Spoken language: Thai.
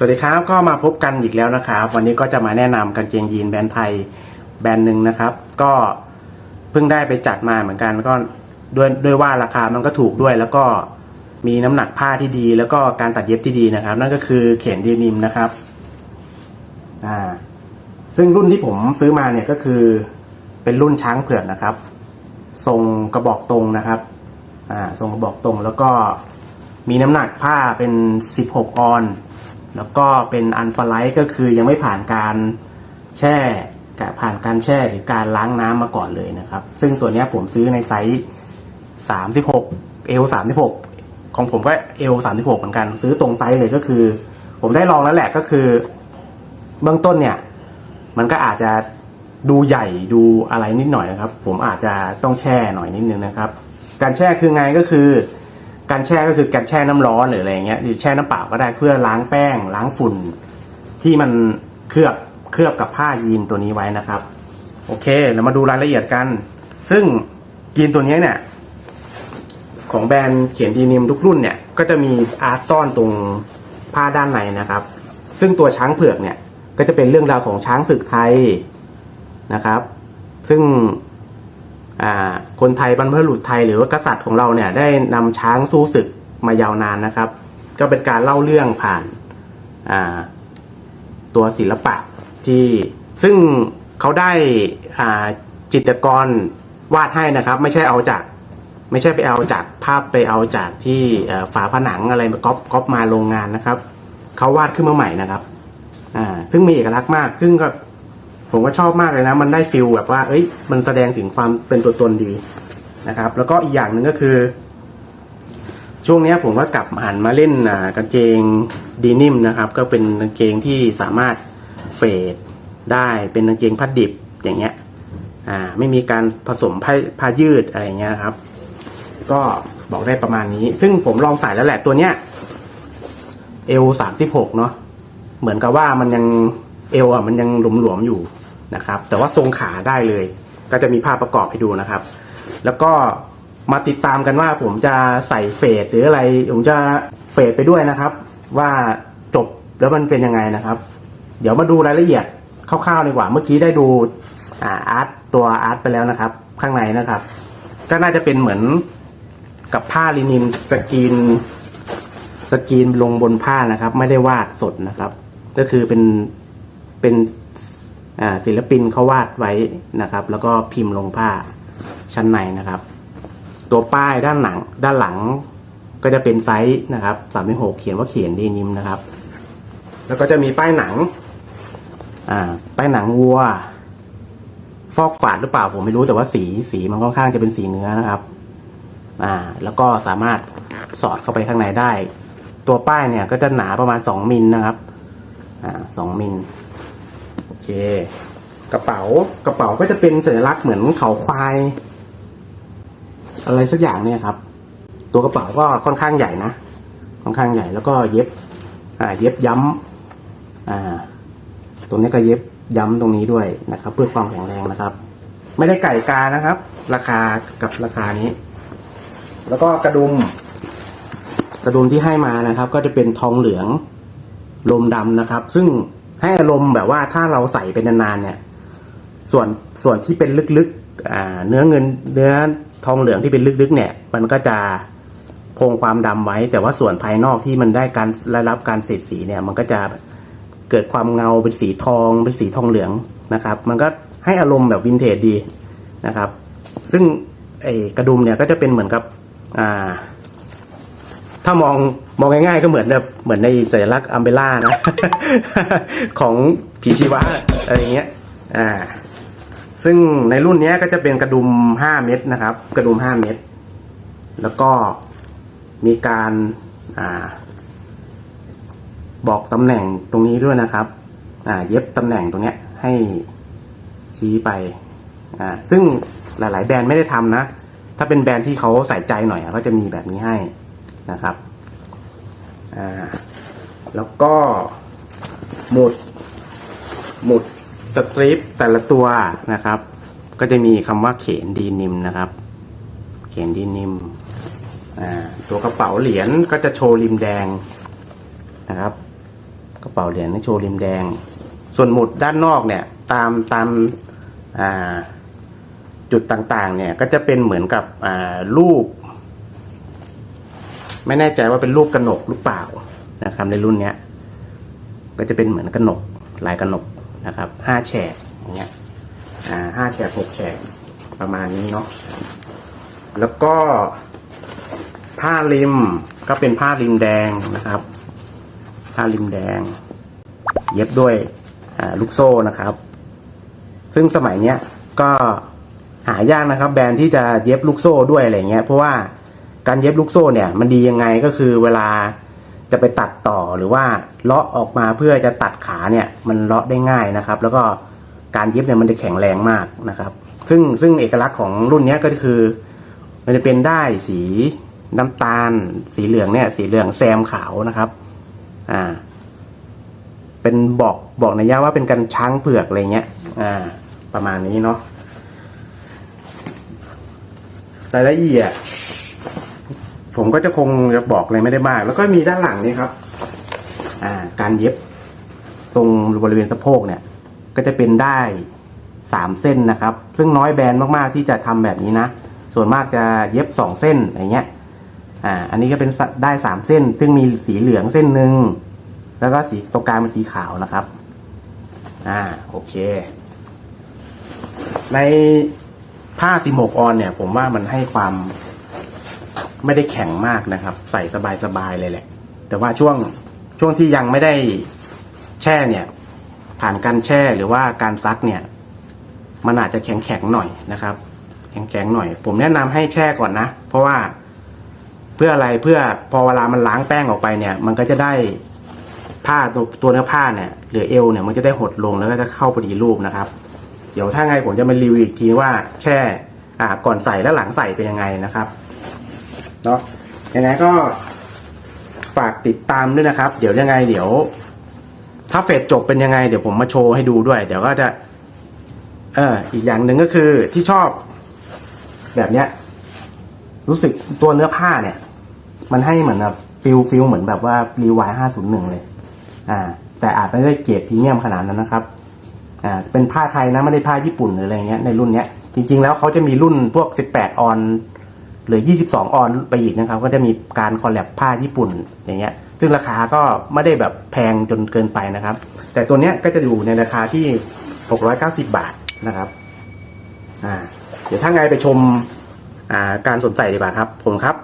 สวัสดีครับก็มาพบกันอีกแล้วนะครับ วันนี้ก็จะมาแนะนำกางเกงยีนแบรนด์ไทยแบรนด์หนึ่งนะครับ ก็เพิ่งได้ไปจัดมาเหมือนกันก็ด้วยด้วยว่าราคามันก็ถูกด้วย แล้วก็มีน้ำหนักผ้าที่ดี แล้วก็การตัดเย็บที่ดีนะครับ นั่นก็คือเข็นดีนิมนะครับอ่าซึ่งรุ่นที่ผมซื้อมาเนี่ยก็คือเป็นรุ่นช้างเผือกนะครับ ทรงกระบอกตรงนะครับอ่าทรงกระบอกตรงแล้วก็มีน้ำหนักผ้าเป็น 16 ออน แล้วก็เป็นอันฟลายก็คือยังไม่ผ่านการแช่กะผ่านการแช่หรือการล้างน้ำมาก่อนเลยนะครับ ซึ่งตัวนี้ผมซื้อในไซส์36เอล36ของผมก็เอล36เหมือนกัน ซื้อตรงไซส์เลยก็คือ ผมได้ลองแล้วแหละก็คือ เบื้องต้นเนี่ย มันก็อาจจะดูใหญ่ดูอะไรนิดหน่อยนะครับ ผมอาจจะต้องแช่หน่อยนิดนึงนะครับ การแช่คือไงก็คือ การแช่ก็คือการแช่น้ำร้อนหรืออะไรเงี้ยหรือแช่น้ำเปล่าก็ได้เพื่อล้างแป้ง ล้างฝุ่น ที่มันเคลือบเคลือบกับผ้ายีนตัวนี้ไว้นะครับ โอเคเรามาดูรายละเอียดกัน ซึ่งยีนตัวนี้เนี่ย ของแบรนด์เขียนดีนิมทุกรุ่นเนี่ย ก็จะมีอาร์ตซ่อนตรงผ้าด้านในนะครับ ซึ่งตัวช้างเผือกเนี่ย ก็จะเป็นเรื่องราวของช้างศึกไทยนะครับ ซึ่ง คนไทยบรรพบุรุษไทยหรือว่ากษัตริย์ของเราเนี่ยได้นำช้างสู้ศึกมายาวนานนะครับ ก็เป็นการเล่าเรื่องผ่านาตัวศิลปะที่ซึ่งเขาได้จิตรกรวาดให้นะครับ ไม่ใช่เอาจากไม่ใช่ไปเอาจากภาพไปเอาจากที่ฝาผนังอะไรมาก๊อปก๊อปมาโรงงานนะครับเขาวาดขึ้นมาใหม่นะครับ อ่า ซึ่งมีเอกลักษณ์มากซึ่งก็ ผมก็ชอบมากเลยนะ มันได้ฟิลแบบว่า เอ้ย มันแสดงถึงความเป็นตัวตนดีนะครับ แล้วก็อีกอย่างหนึ่งก็คือ ช่วงนี้ผมก็กลับหันมาเล่นอ่ากางเกงดีนิมนะครับ ก็เป็นกางเกงที่สามารถเฟดได้เป็นกางเกงพัดดิบอย่างเงี้ย อ่า ไม่มีการผสมผ้าผ้ายืดอะไรเงี้ยครับ ก็บอกได้ประมาณนี้ ซึ่งผมลองใส่แล้วแหละตัวเนี้ยเอลสามสิบหกเนาะเหมือนกับว่ามันยังเอวอะมันยังหลวมๆอยู่ นะครับ แต่ว่าทรงขาได้เลย ก็จะมีภาพประกอบให้ดูนะครับ แล้วก็มาติดตามกันว่าผมจะใส่เฟดหรืออะไร ผมจะเฟดไปด้วยนะครับ ว่าจบแล้วมันเป็นยังไงนะครับ เดี๋ยวมาดูรายละเอียดคร่าวๆดีกว่า เมื่อกี้ได้ดูอาร์ตตัวอาร์ตไปแล้วนะครับ ข้างในนะครับ ก็น่าจะเป็นเหมือนกับผ้าลินินสกรีนสกรีนลงบนผ้านะครับ ไม่ได้วาดสดนะครับ ก็คือเป็นเป็น ศิลปินเขาวาดไว้นะครับ แล้วก็พิมพ์ลงผ้าชั้นในนะครับ ตัวป้ายด้านหลังด้านหลังก็จะเป็นไซส์นะครับสามหกเขียนว่าเขียนดีนิมนะครับ แล้วก็จะมีป้ายหนัง อ่า ป้ายหนังวัว ฟอกฝาดหรือเปล่าผมไม่รู้แต่ว่าสีสีมันค่อนข้างจะเป็นสีเนื้อนะครับ อ่า แล้วก็สามารถสอดเข้าไปข้างในได้ ตัวป้ายเนี่ยก็จะหนาประมาณสองมิลนะครับ อ่าสองมิล เค กระเป๋ากระเป๋าก็จะเป็นสัญลักษณ์เหมือนเขาควาย อะไรสักอย่างเนี่ยครับ ตัวกระเป๋าก็ค่อนข้างใหญ่นะค่อนข้างใหญ่แล้วก็เย็บ อ่า เย็บย้ำอ่า ตรงนี้ก็เย็บย้ำตรงนี้ด้วยนะครับ เพื่อความแข็งแรงนะครับ ไม่ได้ไก่กานะครับ ราคากับราคานี้ แล้วก็กระดุม กระดุมที่ให้มานะครับ ก็จะเป็นทองเหลืองลมดำนะครับ ซึ่ง ให้อารมณ์แบบว่าถ้าเราใส่เป็นนานๆเนี่ย ส่วนส่วนที่เป็นลึกๆเนื้อเงินเนื้อทองเหลืองที่เป็นลึกๆ เนี่ย มันก็จะคงความดำไว้ แต่ว่าส่วนภายนอกที่มันได้การได้รับการเสียดสีเนี่ย มันก็จะเกิดความเงาเป็นสีทองเป็นสีทองเหลืองนะครับ มันก็ให้อารมณ์แบบวินเทจดีนะครับ ซึ่งไอ้กระดุมเนี่ยก็จะเป็นเหมือนกับอ่า ถ้ามองมองง่ายๆก็เหมือนแบบเหมือนในสัญลักษณ์อัมเบล่านะ ของผีชีวะอะไรเงี้ยอ่าซึ่งในรุ่นนี้ก็จะเป็นกระดุม 5 เม็ดนะครับ กระดุม 5 เม็ดแล้วก็มีการอ่า บอกตำแหน่งตรงนี้ด้วยนะครับ อ่า เย็บตำแหน่งตรงเนี้ยให้ชี้ไป อ่า ซึ่งหลาย ๆ แบรนด์ไม่ได้ทำนะ ถ้าเป็นแบรนด์ที่เขาใส่ใจหน่อยอะก็จะมีแบบนี้ให้ นะครับอ่าแล้วก็หมุด หมุดสตริปแต่ละตัวนะครับ ก็จะมีคำว่าเขนดีนิมนะครับ เขนดีนิมตัวกระเป๋าเหรียญก็จะโชว์ริมแดงนะครับ กระเป๋าเหรียญโชว์ริมแดง ส่วนหมุดด้านนอกเนี่ยตามตามาจุดต่างๆเนี่ยก็จะเป็นเหมือนกับรูป ไม่แน่ใจว่าเป็นรูปกระหนกหรือเปล่านะครับ ในรุ่นเนี้ย ก็จะเป็นเหมือนกระหนกลายกระหนกนะครับห้าแฉกอย่างเงี้ยอ่าห้าแฉกหกแฉกประมาณนี้เนาะแล้วก็ผ้าริมก็เป็นผ้าริมแดงนะครับ ผ้าริมแดง เย็บด้วยลูกโซ่นะครับ ซึ่งสมัยเนี้ยก็หายากนะครับ แบรนด์ที่จะเย็บลูกโซ่ด้วยอะไรเงี้ยเพราะว่า การเย็บลูกโซ่เนี่ยมันดียังไงก็คือเวลาจะไปตัดต่อหรือว่าเลาะออกมาเพื่อจะตัดขาเนี่ยมันเลาะได้ง่ายนะครับ แล้วก็การเย็บเนี่ยมันจะแข็งแรงมากนะครับ ซึ่งซึ่งเอกลักษณ์ของรุ่นนี้ก็คือ มันจะเป็นได้สีน้ำตาล สีเหลืองเนี่ย สีเหลืองแซมขาวนะครับอ่าเป็นบอกบอกในยยะว่าเป็นกันช้างเผือกอะไรเงี้ยอ่าประมาณนี้เนาะรายละเอียด ผมก็จะคงจะบอกอะไรไม่ได้มาก แล้วก็มีด้านหลังนี่ครับ อ่า การเย็บ ตรงบริเวณสะโพกเนี่ย ก็จะเป็นได้สามเส้นนะครับ ซึ่งน้อยแบรนด์มากๆที่จะทำแบบนี้นะ ส่วนมากจะเย็บสองเส้นอย่างเงี้ย อ่า อันนี้ก็เป็นได้สามเส้น ซึ่งมีสีเหลืองเส้นหนึ่งแล้วก็สีตรงกลางเป็นสีขาวนะครับ อ่า โอเค ในผ้าสีหมกออนเนี่ย ผมว่ามันให้ความ ไม่ได้แข็งมากนะครับ ใส่สบายๆเลยแหละ แต่ว่าช่วงช่วงที่ยังไม่ได้แช่เนี่ย ผ่านการแช่หรือว่าการซักเนี่ย มันอาจจะแข็งๆหน่อยนะครับ แข็งๆหน่อย ผมแนะนำให้แช่ก่อนนะ เพราะว่าเพื่ออะไรเพื่อพอเวลามันล้างแป้งออกไปเนี่ย มันก็จะได้ผ้าตัวตัวเนื้อผ้าเนี่ยหรือเอวเนี่ยมันจะได้หดลงแล้วก็จะเข้าพอดีรูปนะครับ เดี๋ยวถ้าไงผมจะมารีวิวอีกทีว่าแช่อ่าก่อนใส่และหลังใส่เป็นยังไงนะครับ เนาะยังไงก็ฝากติดตามด้วยนะครับ เดี๋ยวยังไง เดี๋ยว ถ้าเฟสจบเป็นยังไง เดี๋ยวผมมาโชว์ให้ดูด้วย เดี๋ยวก็จะ เอออีกอย่างหนึ่งก็คือที่ชอบ แบบเนี้ย รู้สึกตัวเนื้อผ้าเนี่ย มันให้เหมือนแบบฟิลฟิลเหมือนแบบว่ารีวายห้าศูนย์หนึ่งเลย อ่า แต่อาจไม่ได้เกรดพรีเมียมขนาดนั้นนะครับ อ่า เป็นผ้าไทยนะไม่ได้ผ้าญี่ปุ่นหรืออะไรเงี้ยในรุ่นเนี้ยจริงๆแล้วเขาจะมีรุ่นพวก 18 ออน หรือ 22 ออนไปอีกนะครับ ก็จะมีการคอลแลบผ้าญี่ปุ่นอย่างเงี้ย ซึ่งราคาก็ไม่ได้แบบแพงจนเกินไปนะครับ แต่ตัวเนี้ยก็จะอยู่ในราคาที่ 690 บาทนะครับอ่าเดี๋ยวถ้าไงไปชมอ่าการสนใจดีกว่าครับผมครับ